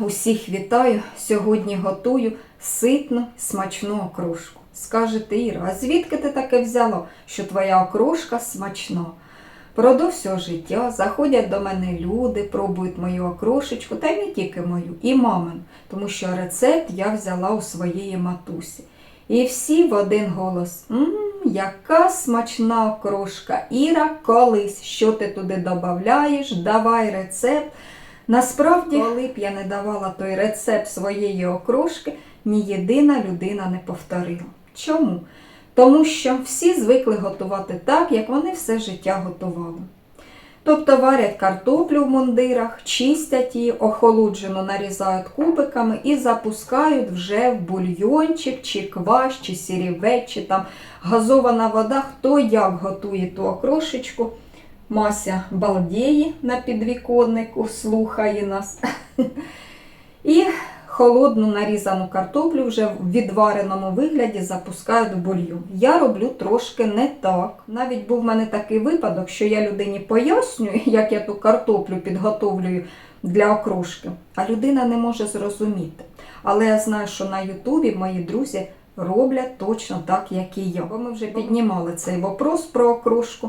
усіх вітаю. Сьогодні готую ситну, смачну окрошку. Скажете, Іра, а звідки ти таке взяла, що твоя окрошка смачна? Продовж всього життя заходять до мене люди, пробують мою окрошечку, та й не тільки мою, і мамин, тому що рецепт я взяла у своєї матусі. І всі в один голос. Яка смачна окрошка. Іра, колись, що ти туди додаєш, давай рецепт. Насправді, коли б я не давала той рецепт своєї окрошки, ні єдина людина не повторила. Чому? Тому що всі звикли готувати так, як вони все життя готували. Тобто варять картоплю в мундирах, чистять її, охолоджено нарізають кубиками і запускають вже в бульйончик, чи квас, чи сірівець, чи там газована вода, хто як готує ту окрошечку. Мася балдіє на підвіконнику, слухає нас. І холодну нарізану картоплю вже в відвареному вигляді запускають в бульйон. Я роблю трошки не так. Навіть був в мене такий випадок, що я людині пояснюю, як я ту картоплю підготовлюю для окрошки, а людина не може зрозуміти. Але я знаю, що на Ютубі мої друзі роблять точно так, як і я. Бо ми вже піднімали цей вопрос про окрошку.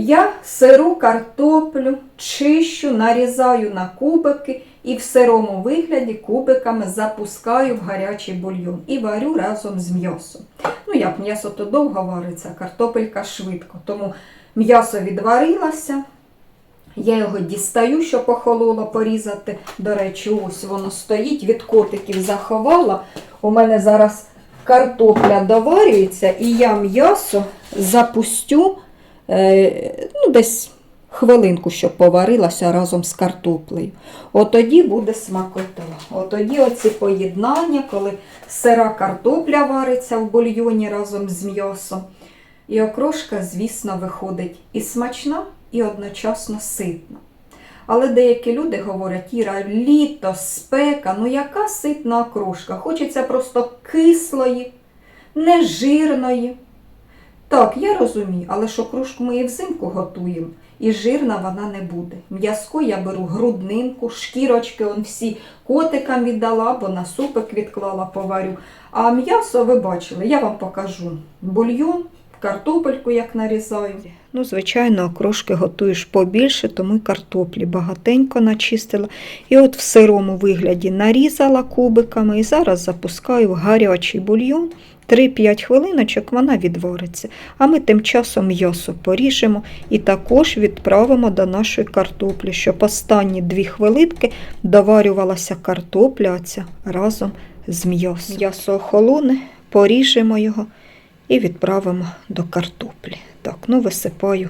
Я сиру картоплю чищу, нарізаю на кубики і в сирому вигляді кубиками запускаю в гарячий бульйон і варю разом з м'ясом. Ну як м'ясо то довго вариться, картопелька швидко. Тому м'ясо відварилося. Я його дістаю, щоб охололо порізати. До речі, ось воно стоїть, від котиків заховала. У мене зараз картопля доварюється, і я м'ясо запустю ну, десь хвилинку, щоб поварилася разом з картоплею. От тоді буде смакота. От тоді оці поєднання, коли сира картопля вариться в бульйоні разом з м'ясом. І окрошка, звісно, виходить і смачна, і одночасно ситна. Але деякі люди говорять, Іра, літо, спека, ну яка ситна окрошка? Хочеться просто кислої, нежирної. Так, я розумію, але що кружку ми і взимку готуємо, і жирна вона не буде. М'язко я беру груднинку, шкірочки он всі котикам віддала, бо на супик відклала, поварю. А м'ясо ви бачили, я вам покажу. Бульйон, картопельку як нарізаю. Ну, звичайно, окрошки готуєш побільше, тому й картоплі багатенько начистила. І от в сирому вигляді нарізала кубиками і зараз запускаю в гарячий бульйон. 3-5 хвилиночок вона відвариться. А ми тим часом м'ясо поріжемо і також відправимо до нашої картоплі, щоб останні 2 хвилинки доварювалася картопля разом з м'ясом. М'ясо охолоне, поріжемо його і відправимо до картоплі. Так, ну висипаю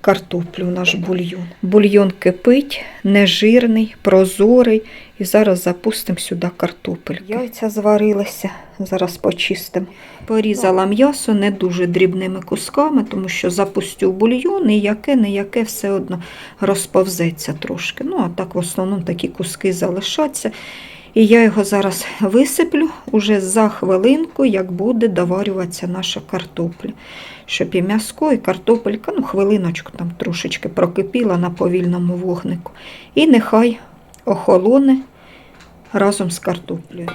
картоплю наш бульйон. Бульйон кипить, нежирний, прозорий. І зараз запустимо сюди картопель. Яйця зварилися, зараз почистимо. Порізала м'ясо не дуже дрібними кусками, тому що запустю бульйон і яке не яке все одно розповзеться трошки. Ну, а так в основному такі куски залишаться. І я його зараз висиплю уже за хвилинку, як буде доварюватися наша картопля. Щоб і м'яско, і картопелька, ну, хвилиночку там трошечки прокипіла на повільному вогнику. І нехай охолоне разом з картоплею.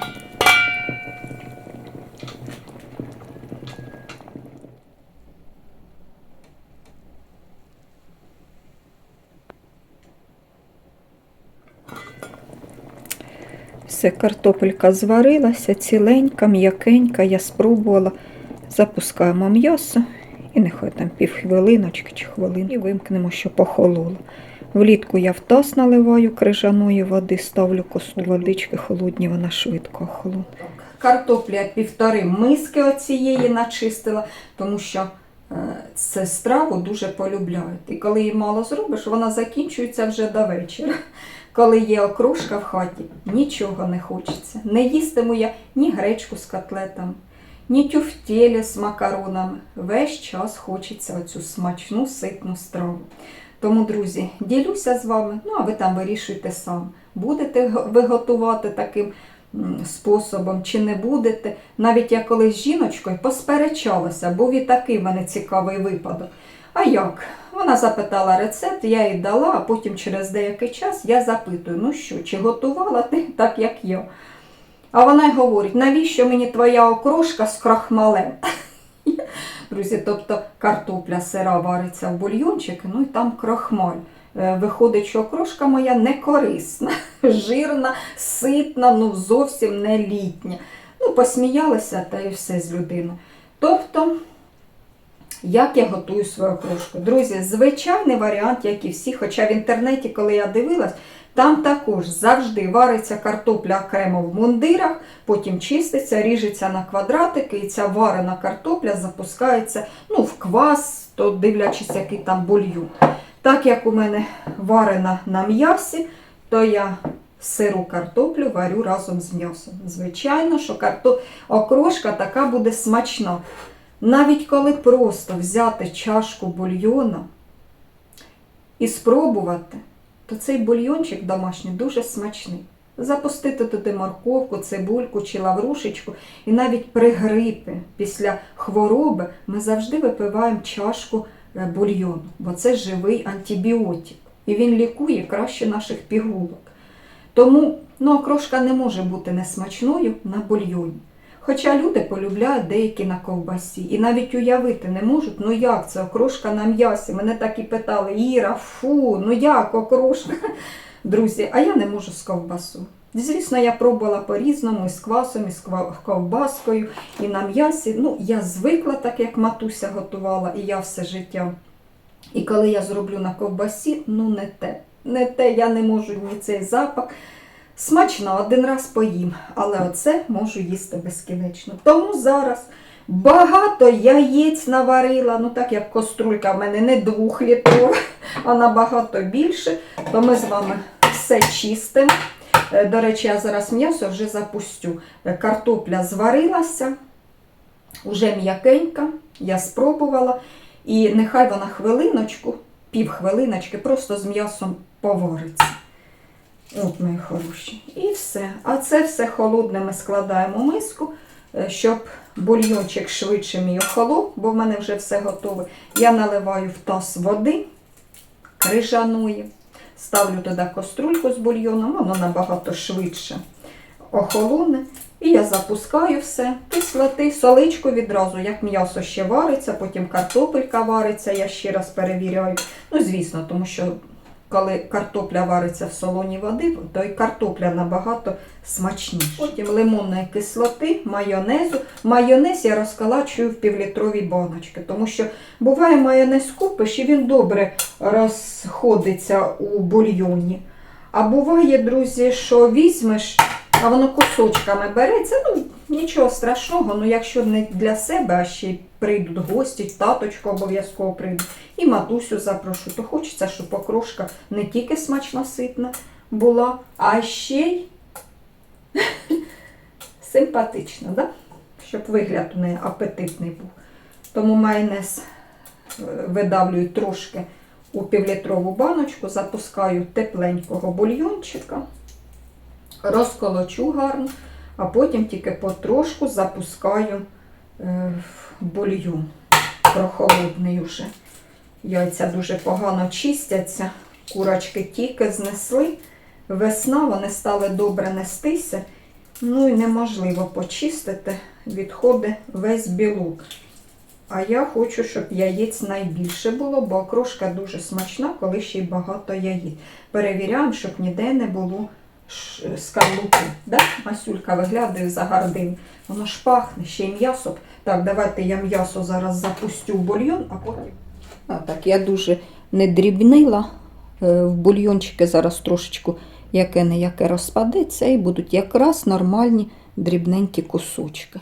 Все, картопелька зварилася, ціленька, м'якенька, я спробувала. Запускаємо м'ясо і нехай там півхвилиночки чи хвилин. І вимкнемо, щоб охололо. Влітку я в таз наливаю крижаної води, ставлю косу водички холодні, вона швидко охолоне. Картопля півтори миски оцієї начистила, тому що це страву дуже полюбляють. І коли її мало зробиш, вона закінчується вже до вечора. Коли є окружка в хаті, нічого не хочеться. Не їстиму я ні гречку з котлетами, ні тюфтєлі з макаронами. Весь час хочеться оцю смачну ситну страву. Тому, друзі, ділюся з вами, ну а ви там вирішуйте сам. Будете ви готувати таким способом чи не будете. Навіть я колись з жіночкою посперечалася, був і такий в мене цікавий випадок. А як? Вона запитала рецепт, я їй дала, а потім через деякий час я запитую, ну що, чи готувала ти так, як я? А вона й говорить, навіщо мені твоя окрошка з крахмалем? Друзі, тобто картопля сира вариться в бульйончик, ну і там крахмаль. Е, Виходить, що окрошка моя не корисна, жирна, ситна, ну зовсім не літня. Ну, посміялися та і все з людиною. Тобто, як я готую свою окрошку? Друзі, звичайний варіант, як і всі, хоча в інтернеті, коли я дивилась, там також завжди вариться картопля окремо в мундирах, потім чиститься, ріжеться на квадратики, і ця варена картопля запускається ну, в квас, то дивлячись, який там бульйон. Так як у мене варена на м'ясі, то я сиру картоплю варю разом з м'ясом. Звичайно, що карто... окрошка така буде смачна. Навіть коли просто взяти чашку бульйона і спробувати, то цей бульйончик домашній дуже смачний. Запустити туди морковку, цибульку чи лаврушечку, і навіть при грипі після хвороби ми завжди випиваємо чашку бульйону, бо це живий антибіотик. І він лікує краще наших пігулок. Тому ну, окрошка не може бути несмачною на бульйоні. Хоча люди полюбляють деякі на ковбасі. І навіть уявити не можуть, ну як це окрошка на м'ясі. Мене так і питали, Іра, фу, ну як окрошка? Друзі, а я не можу з ковбасу. Звісно, я пробувала по-різному, і з квасом, і з ковбаскою, і на м'ясі. Ну, я звикла, так як матуся готувала, і я все життя. І коли я зроблю на ковбасі, ну не те. Не те, я не можу ні цей запах. Смачно, один раз поїм, але оце можу їсти безкінечно. Тому зараз багато яєць наварила, ну так як кострулька в мене не двохлітрова, а набагато більше, то ми з вами все чистимо. Е, До речі, я зараз м'ясо вже запустю. Е, Картопля зварилася, вже м'якенька, я спробувала. І нехай вона хвилиночку, пів хвилиночки, просто з м'ясом повариться. От, мої хороші. І все. А це все холодне ми складаємо в миску, е, щоб бульйончик швидше мій охолов, бо в мене вже все готове. Я наливаю в таз води крижаної, ставлю туди каструльку з бульйоном, воно набагато швидше охолоне. І я запускаю все, кислоти, соличку відразу, як м'ясо ще вариться, потім картопелька вариться, я ще раз перевіряю. Ну, звісно, тому що коли картопля вариться в солоній води, то і картопля набагато смачніша. Потім лимонної кислоти, майонезу. Майонез я розкалачую в півлітрові баночки, тому що буває майонез купиш і він добре розходиться у бульйоні. А буває, друзі, що візьмеш, а воно кусочками береться. Ну, нічого страшного, ну якщо не для себе, а ще й прийдуть гості, таточку обов'язково прийде, і матусю запрошу, то хочеться, щоб окрошка не тільки смачно ситна була, а ще й симпатична, да? щоб вигляд у неї апетитний був. Тому майонез е, видавлюю трошки у півлітрову баночку, запускаю тепленького бульйончика, розколочу гарно, а потім тільки потрошку запускаю е, в бульйон прохолодний вже. Яйця дуже погано чистяться, курочки тільки знесли. Весна, вони стали добре нестися. Ну і неможливо почистити, відходить весь білок. А я хочу, щоб яєць найбільше було, бо окрошка дуже смачна, коли ще й багато яєць. Перевіряємо, щоб ніде не було ш- скарлупи. Да? Масюлька виглядає за гардин. Воно ж пахне, ще й м'ясо. Так, давайте я м'ясо зараз запустю в бульйон, а потім. А, так, я дуже не дрібнила. Е, В бульйончики зараз трошечку яке не яке розпадеться, і будуть якраз нормальні дрібненькі кусочки.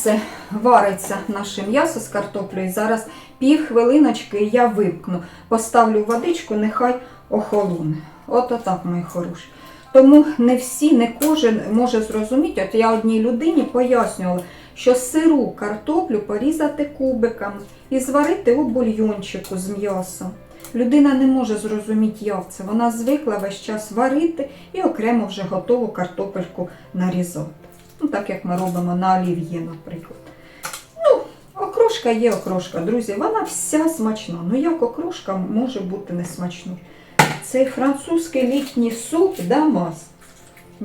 Все, вариться наше м'ясо з картоплею. Зараз пів хвилиночки я випкну. Поставлю водичку, нехай охолоне. От отак, мої хороші. Тому не всі, не кожен може зрозуміти. От я одній людині пояснювала, що сиру картоплю порізати кубиками і зварити у бульйончику з м'ясом. Людина не може зрозуміти, як це. Вона звикла весь час варити і окремо вже готову картопельку нарізати. Ну, так як ми робимо на олів'є, наприклад. Ну, окрошка є окрошка, друзі. Вона вся смачна. Ну як окрошка може бути не смачною? Цей французький літній суп дамас.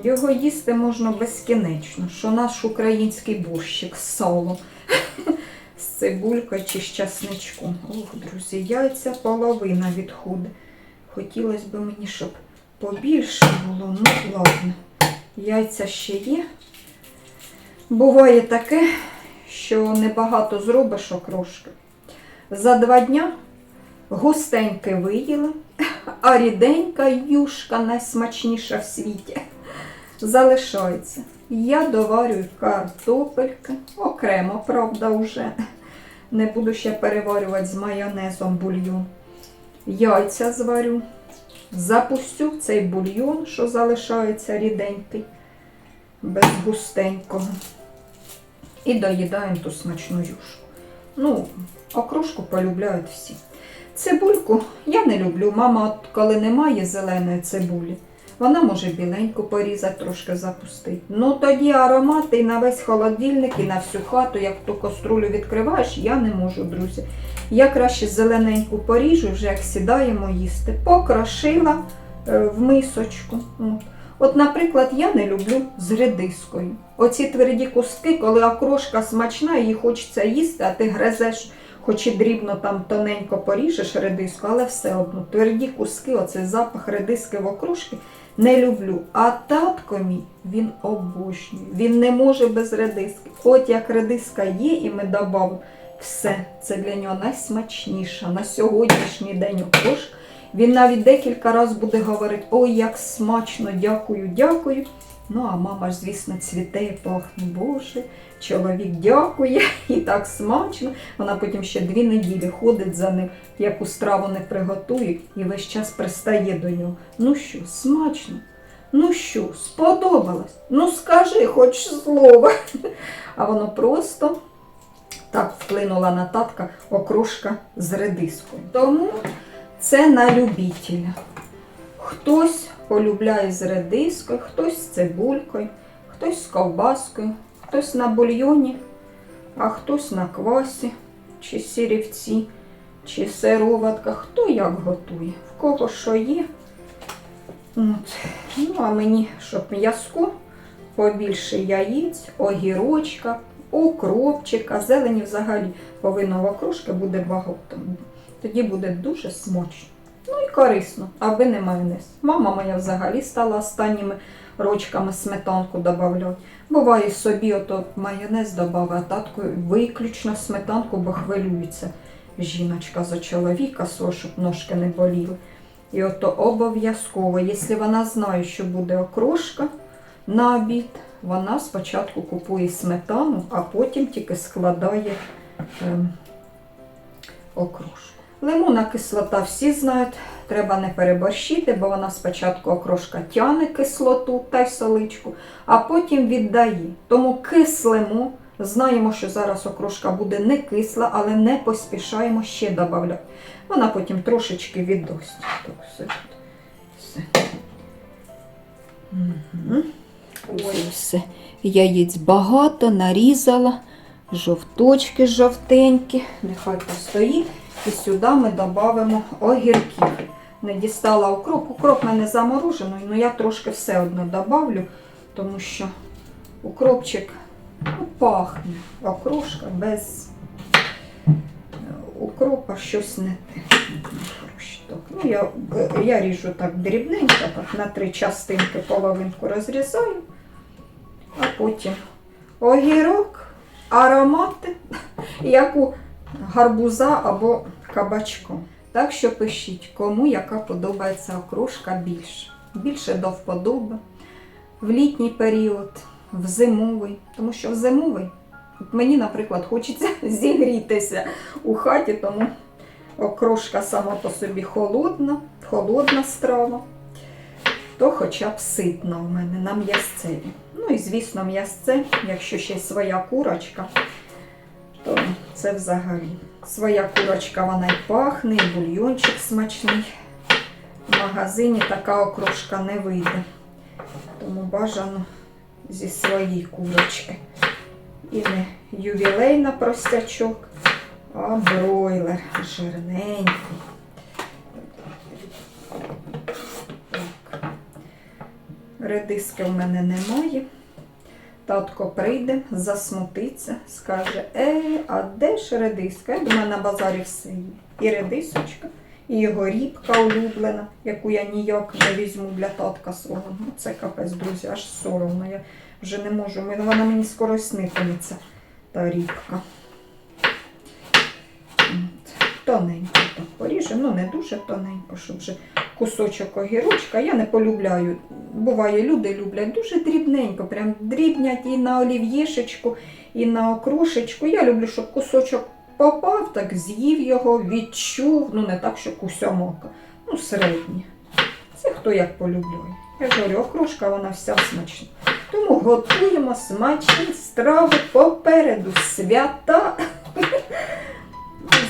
Його їсти можна безкінечно, що наш український борщик з салом. З цибулькою чи з часничком. Ох, друзі, яйця половина відходить. Хотілося б мені, щоб побільше було. Ну, ладно. Яйця ще є. Буває таке, що небагато зробиш окрошки. За два дня густеньке виїли, а ріденька юшка найсмачніша в світі залишається. Я доварюю картопельки, окремо, правда, вже. Не буду ще переварювати з майонезом бульйон. Яйця зварю. Запустю цей бульйон, що залишається ріденький, без густенького. І доїдаємо ту смачну юшку. Ну, окрошку полюбляють всі. Цибульку я не люблю. Мама, от коли немає зеленої цибулі, вона може біленьку порізати, трошки запустити. Ну тоді аромат і на весь холодильник, і на всю хату, як ту каструлю відкриваєш, я не можу, друзі. Я краще зелененьку поріжу, вже як сідаємо їсти. Покрошила е, в мисочку. От. От, наприклад, я не люблю з редискою. Оці тверді куски, коли окрошка смачна, її хочеться їсти, а ти гризеш, хоч і дрібно там тоненько поріжеш редиску, але все одно тверді куски, оцей запах редиски в окрошки не люблю. А татко мій, він обожнює. Він не може без редиски. От як редиска є, і ми додамо все. Це для нього найсмачніша на сьогоднішній день окрошка. Він навіть декілька разів буде говорити, ой, як смачно, дякую, дякую. Ну, а мама ж, звісно, цвіте і пахне. Боже, чоловік дякує, і так смачно. Вона потім ще дві неділі ходить за ним, яку страву не приготує, і весь час пристає до нього. Ну що, смачно? Ну що, сподобалось? Ну скажи хоч слово. А воно просто так вплинула на татка окрошка з редискою. Тому це на любителя. Хтось полюбляє з редискою, хтось з цибулькою, хтось з ковбаскою, хтось на бульйоні, а хтось на квасі, чи сірівці, чи сироватка, хто як готує, в кого що є. От. Ну, а мені, щоб м'язко, побільше яєць, огірочка, укропчика, зелені взагалі повинно в окрошки буде багато. Тоді буде дуже смачно. Ну і корисно, аби не майонез. Мама моя взагалі стала останніми рочками сметанку додавати. Буває собі ото майонез додав, а татку виключно сметанку, бо хвилюється жіночка за чоловіка, свого, щоб ножки не боліли. І ото обов'язково, якщо вона знає, що буде окрошка на обід, вона спочатку купує сметану, а потім тільки складає ем, окрошку. Лимонна кислота всі знають, треба не переборщити, бо вона спочатку окрошка тяне кислоту та й соличку, а потім віддає. Тому кислимо. Знаємо, що зараз окрошка буде не кисла, але не поспішаємо ще додати. Вона потім трошечки віддасть. Так, все. все. Угу. Ой, все. Яєць багато, нарізала, жовточки жовтенькі, нехай постоїть. І сюди ми додамо огірків. Не дістала укроп. Укроп в мене заморожений, але я трошки все одно добавлю, тому що укропчик ну, пахне. Окрошка без е, укропа щось не те. Ну, я, е, я ріжу так дрібненько, так, на три частинки половинку розрізаю, а потім огірок, аромати, як у гарбуза або кабачком. Так що пишіть, кому яка подобається окрошка більше. Більше до вподоби. В літній період, в зимовий. Тому що в зимовий мені, наприклад, хочеться зігрітися у хаті, тому окрошка сама по собі холодна, холодна страва. То хоча б ситна у мене на м'ясцеві. Ну і звісно, м'ясце, якщо ще своя курочка, то Це взагалі. Своя курочка вона й пахне, і бульйончик смачний. В магазині така окрошка не вийде. Тому бажано зі своєї курочки. І не ювілейна простячок, а бройлер жирненький. Редиски в мене немає. Татко прийде, засмутиться, скаже: Е, а де ж редиска? Я думаю, на базарі все є. І редисочка, і його рібка улюблена, яку я ніяк не візьму для татка свого. Ну, це капець, друзі, аж соромно. Я вже не можу. Вона мені скоро снитиметься, та рібка. Тоненько поріжемо, ну не дуже тоненько, щоб вже кусочок огірочка. Я не полюбляю. Буває, люди люблять дуже дрібненько, прям дрібнять і на олів'єшечку, і на окрошечку. Я люблю, щоб кусочок попав, так з'їв його, відчув. Ну не так, що кусямока. Ну, середнє. Це хто як полюбляє. Я говорю, окрошка вона вся смачна. Тому готуємо смачні страви попереду свята.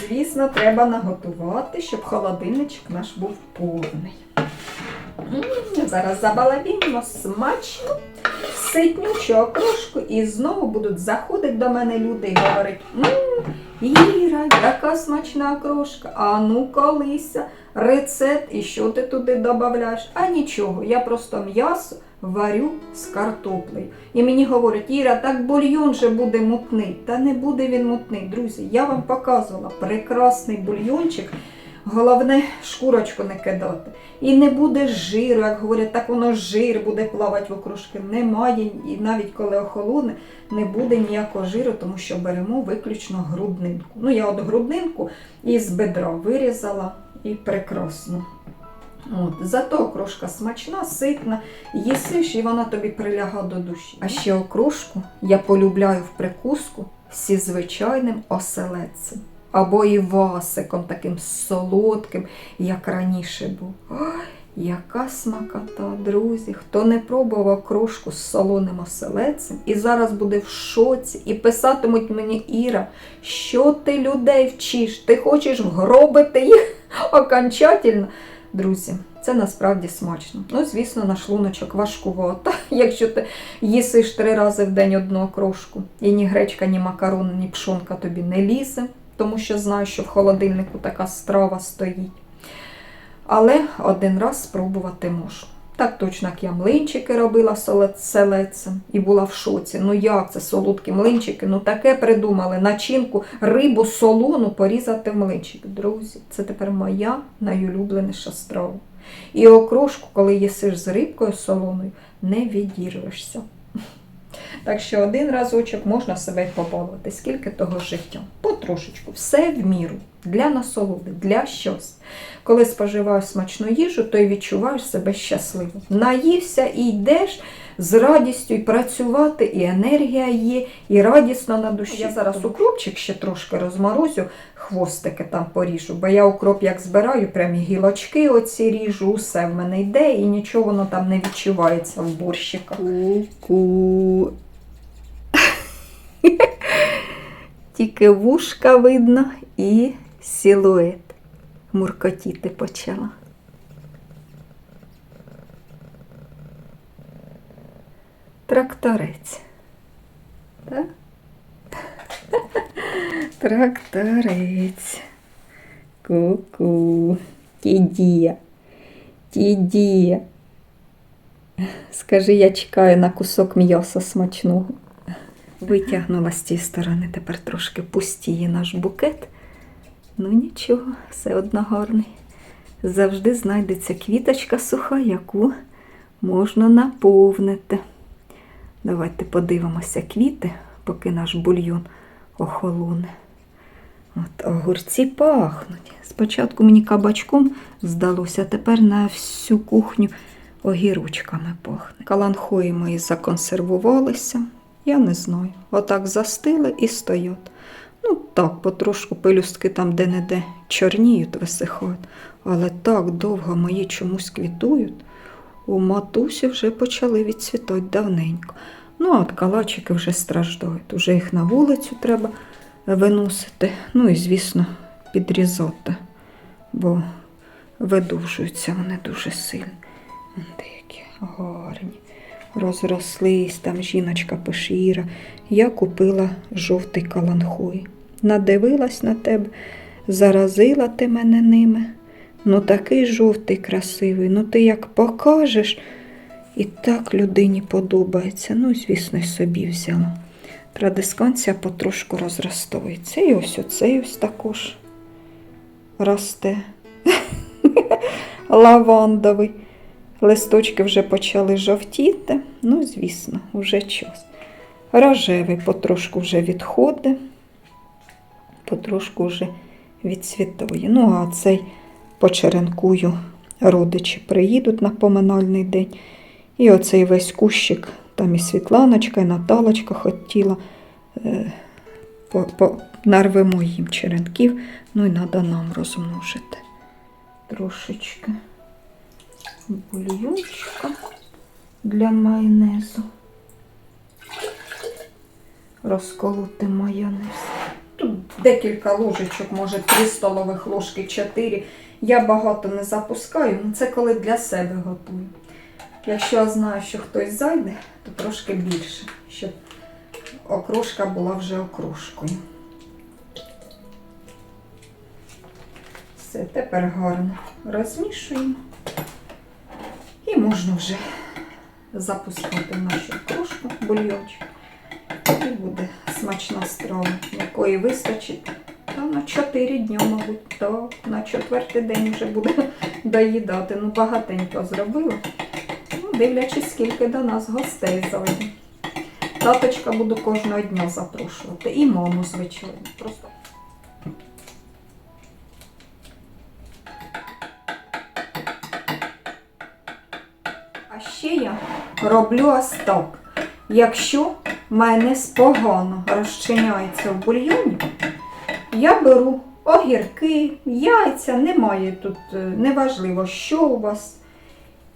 Звісно, треба наготувати, щоб холодильничок наш був повний. М, Зараз забалабіємо смачно, ситнючу окрошку, і знову будуть заходити до мене люди і говорити: Іра, яка смачна окрошка, а ну колися, рецепт, і що ти туди додаєш? А нічого, я просто м'ясо варю з картоплею. І мені говорять, Іра, так бульйон же буде мутний. Та не буде він мутний, друзі. Я вам показувала прекрасний бульйончик. Головне, шкурочку не кидати. І не буде жиру, як говорять, так воно жир буде плавати в окружки. Немає, і навіть коли охолоне, не буде ніякого жиру, тому що беремо виключно груднинку. Ну, я от груднинку із бедра вирізала і прекрасно. От, зато окрошка смачна, ситна, їсиш і вона тобі приляга до душі. А ще окрошку я полюбляю в прикуску зі звичайним оселедцем. Або і васиком таким солодким, як раніше був. Ой, яка смакота, друзі! Хто не пробував окрошку з солоним оселедцем і зараз буде в шоці і писатимуть мені Іра, що ти людей вчиш? Ти хочеш вгробити їх окончательно? Друзі, це насправді смачно. Ну, звісно, на шлуночок важкувато, якщо ти їсиш три рази в день одну окрошку, і ні гречка, ні макарони, ні пшонка тобі не лізе, тому що знаю, що в холодильнику така страва стоїть. Але один раз спробувати можу. Так точно, як я млинчики робила з селедцем і була в шоці. Ну як це солодкі млинчики? Ну таке придумали начинку, рибу солону порізати в млинчик. Друзі, це тепер моя найулюбленіша страва. І окрошку, коли їсиш з рибкою солоною, не відірвешся. Так що один разочок можна себе побалувати, скільки того життя. Потрошечку, все в міру, для насолоди, для щось. Коли споживаєш смачну їжу, то й відчуваєш себе щасливим. Наївся і йдеш з радістю і працювати, і енергія є, і радісно на душі. Я зараз укропчик ще трошки розморозю, хвостики там поріжу, бо я укроп як збираю, прям і гілочки оці ріжу, усе в мене йде, і нічого воно там не відчувається в борщиках. Ку-ку. Тільки вушка видно і силует муркотіти почала. Тракторець. Так? Тракторець. Ку-ку. Тідія. Тідія. Скажи, я чекаю на кусок м'яса смачного. Витягнула з тієї сторони, тепер трошки пустіє наш букет. Ну нічого, все одно гарний. Завжди знайдеться квіточка суха, яку можна наповнити. Давайте подивимося квіти, поки наш бульйон охолоне. От огурці пахнуть. Спочатку мені кабачком здалося, а тепер на всю кухню огірочками пахне. Каланхої мої законсервувалися. Я не знаю. Отак застили і стоять. Ну так, потрошку пелюстки там де-не-де чорніють, висихають. Але так довго мої чомусь квітують. У матусі вже почали відцвітати давненько. Ну, а от калачики вже страждають. Уже їх на вулицю треба виносити. Ну і, звісно, підрізати, бо видовжуються вони дуже сильно. Деякі гарні. Розрослись, там жіночка пошіра. Я купила жовтий каланхой. Надивилась на тебе, заразила ти мене ними. Ну такий жовтий красивий, ну ти як покажеш, і так людині подобається. Ну, звісно, й собі взяла. Традисканція потрошку розростається. І ось оцей ось також росте. Лавандовий. Листочки вже почали жовтіти. Ну, звісно, вже час. Рожевий потрошку вже відходить, потрошку вже відцвітує. Ну, а цей почеренкую родичі приїдуть на поминальний день. І оцей весь кущик, там і Світланочка, і Наталочка хотіла. Е, нарвемо їм черенків, ну і треба нам розмножити. Трошечки бульйончика для майонезу. Розколоти майонез. Декілька ложечок, може 3 столових ложки, 4. Я багато не запускаю, ну це коли для себе готую. Якщо я знаю, що хтось зайде, то трошки більше, щоб окрошка була вже окрошкою. Все, тепер гарно розмішуємо. І можна вже запускати нашу кружку, бульйончик. І буде смачна страва, якої вистачить та на 4 дні, мабуть, то на четвертий день вже буде доїдати. Ну, багатенько зробила. Ну, дивлячись, скільки до нас гостей зайде. Таточка буду кожного дня запрошувати. І маму, звичайно. Просто А ще я роблю ось так. Якщо майонез погано розчиняється в бульйоні, я беру огірки, яйця, немає тут, е, неважливо, що у вас.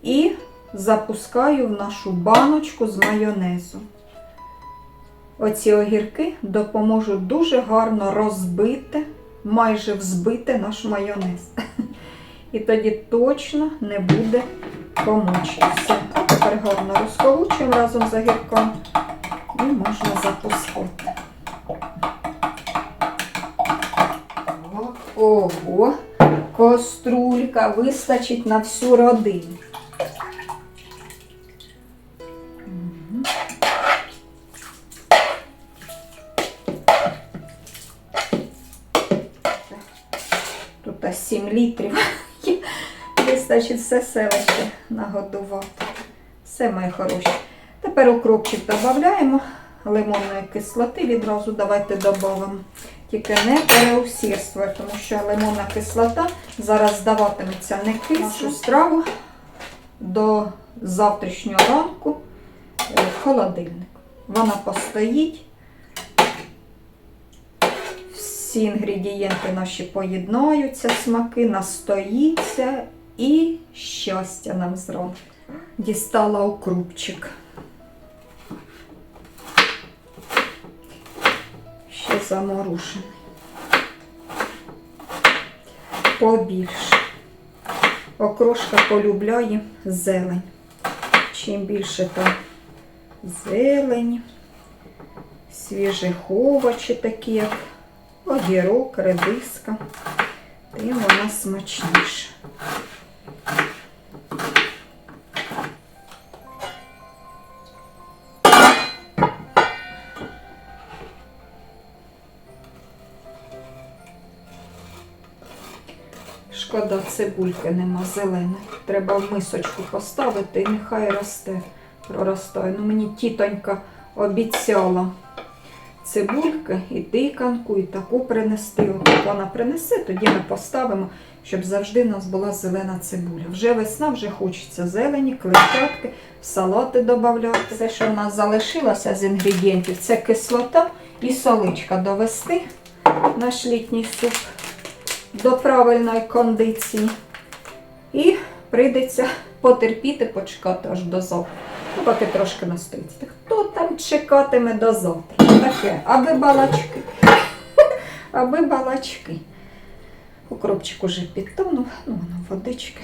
І запускаю в нашу баночку з майонезом. Оці огірки допоможуть дуже гарно розбити, майже взбити наш майонез. І тоді точно не буде комочки. Все, тепер гарно розколочуємо разом з огірком і можна запускати. Ого, кострулька вистачить на всю родину. Тут аж 7 літрів. Вистачить все селище нагодувати. Все, мої хороші. Тепер укропчик додаємо. Лимонної кислоти відразу давайте додамо. Тільки не переусірствуй, тому що лимонна кислота зараз здаватиметься не кисло. Страву до завтрашнього ранку е, в холодильник. Вона постоїть. Всі інгредієнти наші поєднаються, смаки, настоїться і щастя нам зранку. Дістала укрупчик. Ще заморушений. Побільше. Окрошка полюбляє зелень. Чим більше там зелень, свіжих овочі, такі як огірок, редиска, тим вона смачніша. Цибульки нема зеленої. Треба в мисочку поставити і нехай росте, проростає. Ну, мені тітонька обіцяла цибульки і тиканку, і таку принести. От вона принесе, тоді ми поставимо, щоб завжди у нас була зелена цибуля. Вже весна, вже хочеться зелені, клетчатки, салати додати. Все, що в нас залишилося з інгредієнтів, це кислота і соличка довести наш літній суп до правильної кондиції. І прийдеться потерпіти, почекати аж до завтра. Ну, поки трошки настоїться. Хто там чекатиме до завтра? Таке, аби балачки. аби балачки. Укропчик уже підтонув, ну воно водички.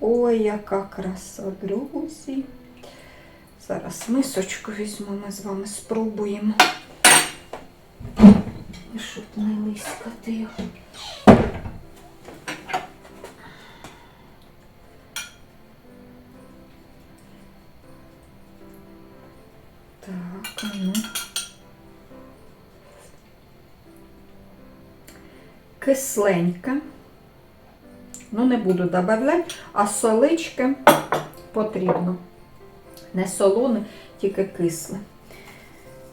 Ой, яка краса, друзі. Зараз мисочку візьму, ми з вами спробуємо. Щоб не лискати його. Так, ну. Кисленьке. Ну, не буду додавати, а солички потрібно. Не солоне, тільки кисле.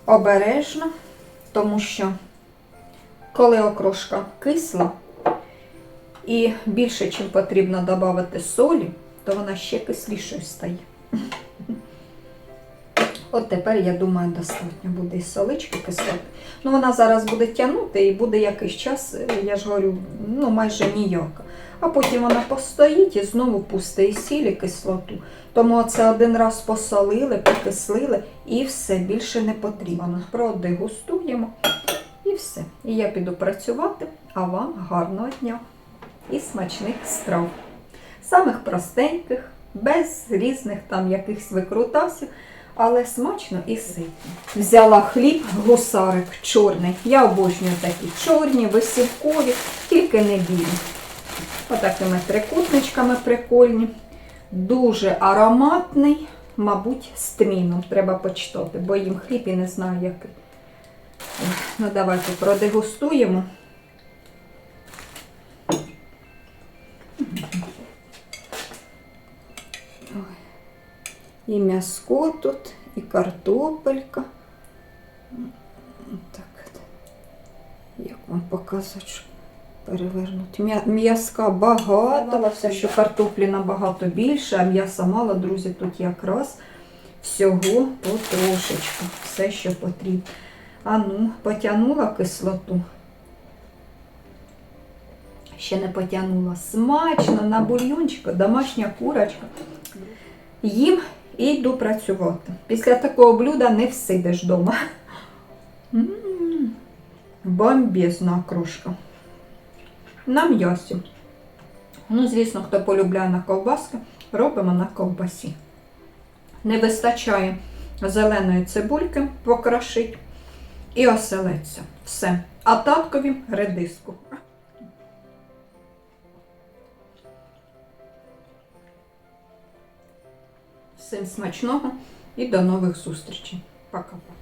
Обережно, тому що коли окрошка кисла і більше, чим потрібно додати солі, то вона ще кислішою стає. От тепер, я думаю, достатньо буде і солички кислоти. Ну, вона зараз буде тягнути і буде якийсь час, е, я ж говорю, ну майже ніяка. А потім вона постоїть і знову пустить і сіль, і кислоту. Тому це один раз посолили, покислили і все більше не потрібно. Продегустуємо і все. І я піду працювати, а вам гарного дня і смачних страв. Самих простеньких, без різних там якихось викрутасів, але смачно і ситно. Взяла хліб, гусарик чорний. Я обожнюю такі чорні, висівкові, тільки не білі. Отакими трикутничками прикольні. Дуже ароматний, мабуть, з тміном. Треба почитати, бо їм хліб і не знаю який. Ну, давайте продегустуємо. І м'яско тут, і картопелька. Так, як вам показати, перевернути. М'я- М'язка багато, Здавалося, що картоплі набагато більше, а м'яса мало, друзі, тут якраз всього потрошечку. Все, що потрібно. А ну, потягнула кислоту. Ще не потягнула. Смачно, на бульйончику, домашня курочка. Їм і йду працювати. Після такого блюда не всидиш вдома. М, Бомбезна кружка. На м'ясі. Ну, звісно, хто полюбляє на ковбаски, робимо на ковбасі. Не вистачає зеленої цибульки покрошить і оселедця. Все. А таткові редиску. Всім смачного і до нових зустрічей. Пока-пока.